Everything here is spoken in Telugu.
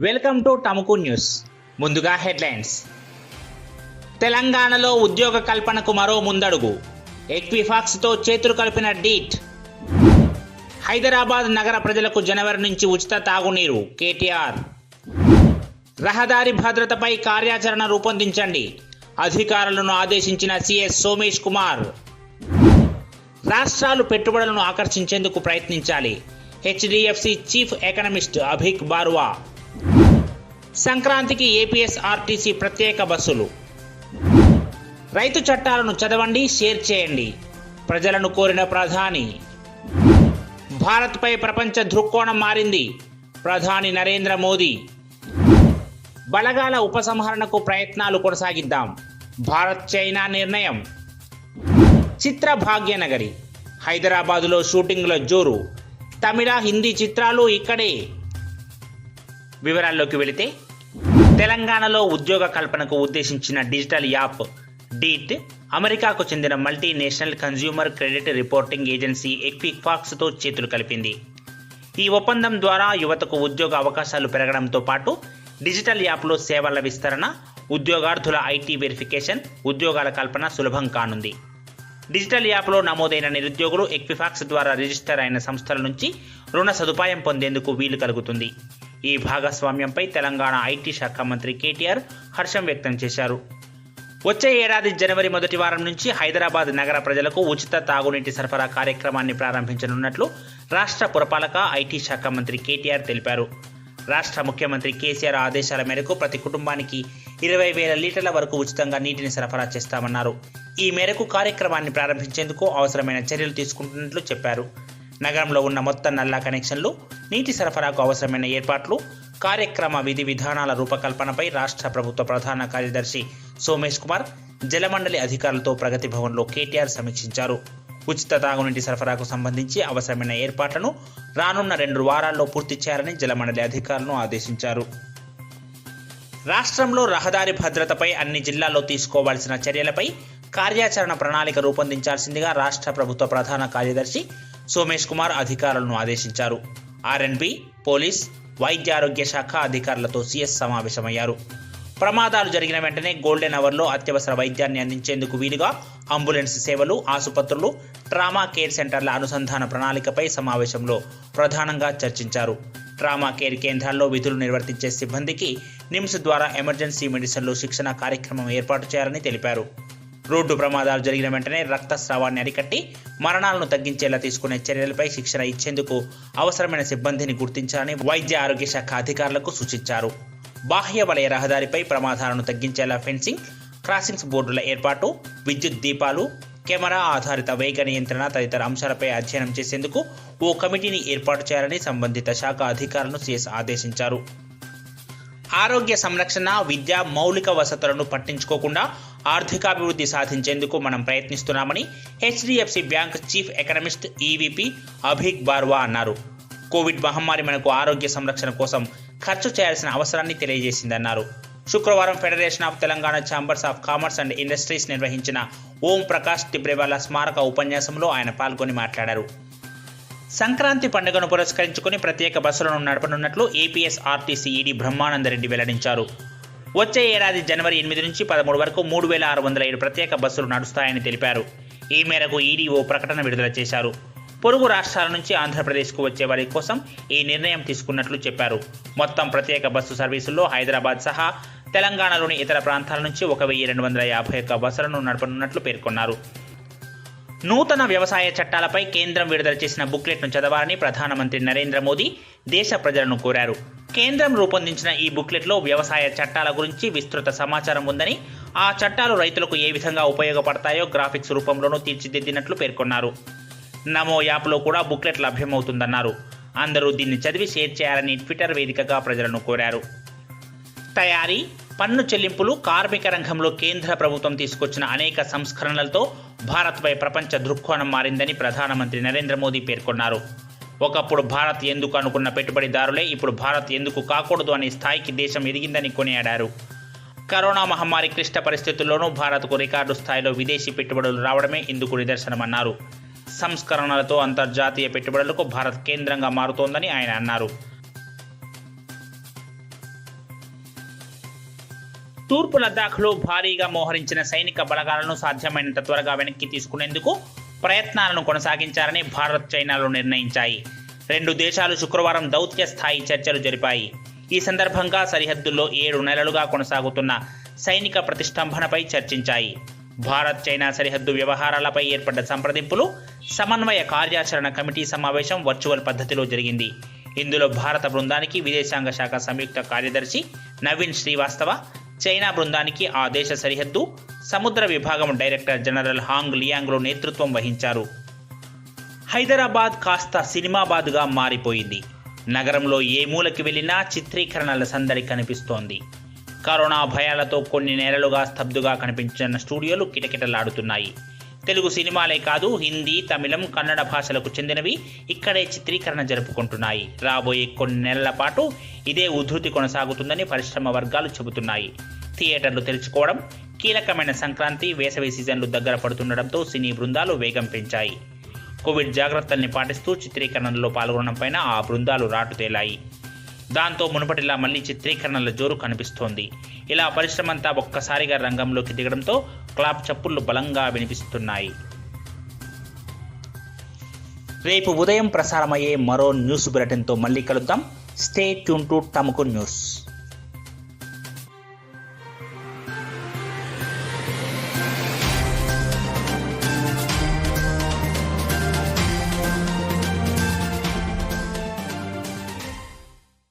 వెల్కమ్ టు టముకు న్యూస్ ముందుగా హెడ్లైన్స్ తెలంగాణలో ఉద్యోగ కల్పనకు మరో ముందడుగు. ఎక్విఫాక్స్తో చేతులు కలిపిన డీట్. హైదరాబాద్ నగర ప్రజలకు జనవరి నుంచి ఉచిత తాగునీరు కేటీఆర్. రహదారి భద్రతపై కార్యాచరణ రూపొందించండి అధికారులను ఆదేశించిన సిఎస్ సోమేష్ కుమార్. రాష్ట్రాలు పెట్టుబడులను ఆకర్షించేందుకు ప్రయత్నించాలి. HDFC chief economist Abhik Barua. సంక్రాంతికి ఏపీఎస్ ఆర్టీసీ ప్రత్యేక బస్సులు. రైతు చట్టాలను చదవండి షేర్ చేయండి. ప్రజలను కోరిన ప్రధాని. భారత్పై ప్రపంచ దృక్కోణం మారింది ప్రధాని నరేంద్ర మోదీ. బలగాల ఉపసంహరణకు ప్రయత్నాలు కొనసాగిద్దాం. భారత్ చైనా నిర్ణయం. చిత్ర భాగ్యనగరి. హైదరాబాదులో షూటింగ్ల జోరు. తమిళ హిందీ చిత్రాలు ఇక్కడే. వివరాల్లోకి వెళితే తెలంగాణలో ఉద్యోగ కల్పనకు ఉద్దేశించిన డిజిటల్ యాప్ డీట్ అమెరికాకు చెందిన multinational consumer credit reporting agency ఎక్విఫాక్స్తో చేతులు కలిపింది. ఈ ఒప్పందం ద్వారా యువతకు ఉద్యోగ అవకాశాలు పెరగడంతో పాటు డిజిటల్ యాప్లో సేవల విస్తరణ ఉద్యోగార్థుల ఐటీ వెరిఫికేషన్ ఉద్యోగాల కల్పన సులభం కానుంది. డిజిటల్ యాప్లో నమోదైన నిరుద్యోగులు ఎక్విఫాక్స్ ద్వారా రిజిస్టర్ అయిన సంస్థల నుంచి రుణ సదుపాయం పొందేందుకు వీలు కలుగుతుంది. ఈ భాగస్వామ్యంపై తెలంగాణ ఐటీ శాఖ మంత్రి కేటీఆర్ హర్షం వ్యక్తం చేశారు. వచ్చే ఏడాది జనవరి మొదటి వారం నుంచి హైదరాబాద్ నగర ప్రజలకు ఉచిత తాగునీటి సరఫరా కార్యక్రమాన్ని ప్రారంభించనున్నట్లు రాష్ట్ర పురపాలక ఐటీ శాఖ మంత్రి కేటీఆర్ తెలిపారు. రాష్ట్ర ముఖ్యమంత్రి కేసీఆర్ ఆదేశాల మేరకు ప్రతి కుటుంబానికి ఇరవై వేల లీటర్ల వరకు ఉచితంగా నీటిని సరఫరా చేస్తామన్నారు. ఈ మేరకు కార్యక్రమాన్ని ప్రారంభించేందుకు అవసరమైన చర్యలు తీసుకుంటున్నట్లు చెప్పారు. నగరంలో ఉన్న మొత్తం నల్లా కనెక్షన్లు నీటి సరఫరాకు అవసరమైన ఏర్పాట్లు కార్యక్రమ విధి విధానాల రూపకల్పనపై రాష్ట్ర ప్రభుత్వ ప్రధాన కార్యదర్శి సోమేష్ కుమార్ జలమండలి అధికారులతో ప్రగతి భవన్లో కేటీఆర్ సమీక్షించారు. ఉచిత తాగునీటి సరఫరాకు సంబంధించి అవసరమైన ఏర్పాట్లను రానున్న రెండు వారాల్లో పూర్తి చేయాలని జలమండలి అధికారులను ఆదేశించారు. రాష్ట్రంలో రహదారి భద్రతపై అన్ని జిల్లాల్లో తీసుకోవాల్సిన చర్యలపై కార్యాచరణ ప్రణాళిక రూపొందించాల్సిందిగా రాష్ట్ర ప్రభుత్వ ప్రధాన కార్యదర్శి సోమేష్ కుమార్ అధికారులను ఆదేశించారు. ఆర్ఎన్బి పోలీస్ వైద్య ఆరోగ్య శాఖ అధికారులతో సీఎస్ సమావేశమయ్యారు. ప్రమాదాలు జరిగిన వెంటనే గోల్డెన్ అవర్లో అత్యవసర వైద్యాన్ని అందించేందుకు వీలుగా అంబులెన్స్ సేవలు ఆసుపత్రులు ట్రామా కేర్ సెంటర్ల అనుసంధాన ప్రణాళికపై సమావేశంలో ప్రధానంగా చర్చించారు. ట్రామా కేర్ కేంద్రాల్లో విధులు నిర్వర్తించే సిబ్బందికి నిమ్స్ ద్వారా ఎమర్జెన్సీ మెడిసిన్లో శిక్షణ కార్యక్రమం ఏర్పాటు చేయాలని తెలిపారు. రోడ్డు ప్రమాదాలు జరిగిన వెంటనే రక్తస్రావాన్ని అరికట్టి మరణాలను తగ్గించేలా తీసుకునే చర్యలపై శిక్షణ ఇచ్చేందుకు అవసరమైన సిబ్బందిని గుర్తించాలని వైద్య ఆరోగ్య శాఖ అధికారులకు సూచించారు. బాహ్య వలయ రహదారిపై ప్రమాదాలను తగ్గించేలా ఫెన్సింగ్ క్రాసింగ్స్ బోర్డుల ఏర్పాటు విద్యుత్ దీపాలు కెమెరా ఆధారిత వేగ నియంత్రణ తదితర అంశాలపై అధ్యయనం చేసేందుకు ఓ కమిటీని ఏర్పాటు చేయాలని సంబంధిత శాఖ అధికారులను సీఎస్ ఆదేశించారు. ఆరోగ్య సంరక్షణ విద్య మౌలిక వసతులను పట్టించుకోకుండా ఆర్థికాభివృద్ధి సాధించేందుకు మనం ప్రయత్నిస్తున్నామని HDFC bank chief economist EVP Abhik Barua అన్నారు. కోవిడ్ మహమ్మారి మనకు ఆరోగ్య సంరక్షణ కోసం ఖర్చు చేయాల్సిన అవసరాన్ని తెలియజేసిందన్నారు. శుక్రవారం federation of Telangana chambers of commerce and industries నిర్వహించిన ఓం ప్రకాష్ టిబ్రేవాలా స్మారక ఉపన్యాసంలో ఆయన పాల్గొని మాట్లాడారు. సంక్రాంతి పండుగను పురస్కరించుకుని ప్రత్యేక బస్సులను నడపనున్నట్లు ఏపీఎస్ ఆర్టీసీ ఈడీ బ్రహ్మానందరెడ్డి వెల్లడించారు. వచ్చే ఏడాది జనవరి ఎనిమిది నుంచి పదమూడు వరకు మూడు వేల ఆరు వందల ఏడు ప్రత్యేక బస్సులు నడుస్తాయని తెలిపారు. ఈ మేరకు ఈడీ ఓ ప్రకటన విడుదల చేశారు. పొరుగు రాష్ట్రాల నుంచి ఆంధ్రప్రదేశ్కు వచ్చే వారి కోసం ఈ నిర్ణయం తీసుకున్నట్లు చెప్పారు. మొత్తం ప్రత్యేక బస్సు సర్వీసుల్లో హైదరాబాద్ సహా తెలంగాణలోని ఇతర ప్రాంతాల నుంచి ఒక వెయ్యి రెండు వందల యాభై ఒక్క బస్సులను నడపనున్నట్లు పేర్కొన్నారు. నూతన వ్యవసాయ చట్టాలపై కేంద్రం విడుదల చేసిన బుక్లెట్ను చదవాలని ప్రధానమంత్రి నరేంద్ర మోదీ దేశ ప్రజలను కోరారు. కేంద్రం రూపొందించిన ఈ బుక్లెట్లో వ్యవసాయ చట్టాల గురించి విస్తృత సమాచారం ఉందని ఆ చట్టాలు రైతులకు ఏ విధంగా ఉపయోగపడతాయో గ్రాఫిక్స్ రూపంలోనూ తీర్చిదిద్దినట్లు పేర్కొన్నారు. నమో యాప్లో కూడా బుక్లెట్ లభ్యమవుతుందన్నారు. అందరూ దీన్ని చదివి షేర్ చేయాలని ట్విట్టర్ వేదికగా ప్రజలను కోరారు. తయారీ పన్ను చెల్లింపులు కార్మిక రంగంలో కేంద్ర ప్రభుత్వం తీసుకొచ్చిన అనేక సంస్కరణలతో భారత్పై ప్రపంచ దృక్కోణం మారిందని ప్రధానమంత్రి నరేంద్ర మోదీ పేర్కొన్నారు. ఒకప్పుడు భారత్ ఎందుకు అనుకున్న పెట్టుబడిదారులే ఇప్పుడు భారత్ ఎందుకు కాకూడదు అనే స్థాయికి దేశం ఎదిగిందని కొనియాడారు. కరోనా మహమ్మారి క్లిష్ట పరిస్థితుల్లోనూ భారత్కు రికార్డు స్థాయిలో విదేశీ పెట్టుబడులు రావడమే ఇందుకు నిదర్శనమన్నారు. సంస్కరణలతో అంతర్జాతీయ పెట్టుబడులకు భారత్ కేంద్రంగా మారుతోందని ఆయన అన్నారు. తూర్పు లద్దాఖ్లో భారీగా మోహరించిన సైనిక బలగాలను సాధ్యమైనంత త్వరగా వెనక్కి తీసుకునేందుకు ప్రయత్నాలను కొనసాగించాలని భారత్ చైనాలు నిర్ణయించాయి. రెండు దేశాలు శుక్రవారం దౌత్య స్థాయి చర్చలు జరిపాయి. ఈ సందర్భంగా సరిహద్దుల్లో ఏడు నెలలుగా కొనసాగుతున్న సైనిక ప్రతిష్టంభనపై చర్చించాయి. భారత్ చైనా సరిహద్దు వ్యవహారాలపై ఏర్పడ్డ సంప్రదింపులు సమన్వయ కార్యాచరణ కమిటీ సమావేశం వర్చువల్ పద్ధతిలో జరిగింది. ఇందులో భారత బృందానికి విదేశాంగ శాఖ సంయుక్త కార్యదర్శి నవీన్ శ్రీవాస్తవ చైనా బృందానికి ఆ దేశ సరిహద్దు. సముద్ర విభాగం డైరెక్టర్ జనరల్ హాంగ్ లియాంగ్లో నేతృత్వం వహించారు. హైదరాబాద్ కాస్త సినిమాబాద్గా మారిపోయింది. నగరంలో ఏ మూలకి వెళ్ళినా చిత్రీకరణల సందడి కనిపిస్తోంది. కరోనా భయాలతో కొన్ని నెలలుగా స్తబ్దుగా కనిపించిన స్టూడియోలు కిటకిటలాడుతున్నాయి. తెలుగు సినిమాలే కాదు హిందీ తమిళం కన్నడ భాషలకు చెందినవి ఇక్కడే చిత్రీకరణ జరుపుకుంటున్నాయి. రాబోయే కొన్ని నెలల పాటు ఇదే ఉధృతి కొనసాగుతుందని పరిశ్రమ వర్గాలు చెబుతున్నాయి. థియేటర్లు తెరుచుకోవడం కీలకమైన సంక్రాంతి వేసవి సీజన్లు దగ్గర పడుతుండటంతో సినీ బృందాలు వేగం పెంచాయి. కోవిడ్ జాగ్రత్తల్ని పాటిస్తూ చిత్రీకరణలో పాల్గొనడంపైన ఆ బృందాలు రాటు తేలాయి దాంతో మునుపటిలా మళ్ళీ చిత్రీకరణల జోరు కనిపిస్తోంది. ఇలా పరిశ్రమంతా ఒక్కసారిగా రంగంలోకి దిగడంతో క్లాప్ చప్పుళ్ళు బలంగా వినిపిస్తున్నాయి. రేపు ఉదయం ప్రసారమయ్యే మరో న్యూస్ బులెటిన్తో మళ్ళీ కలుద్దాం. Stay tune to Tamuku news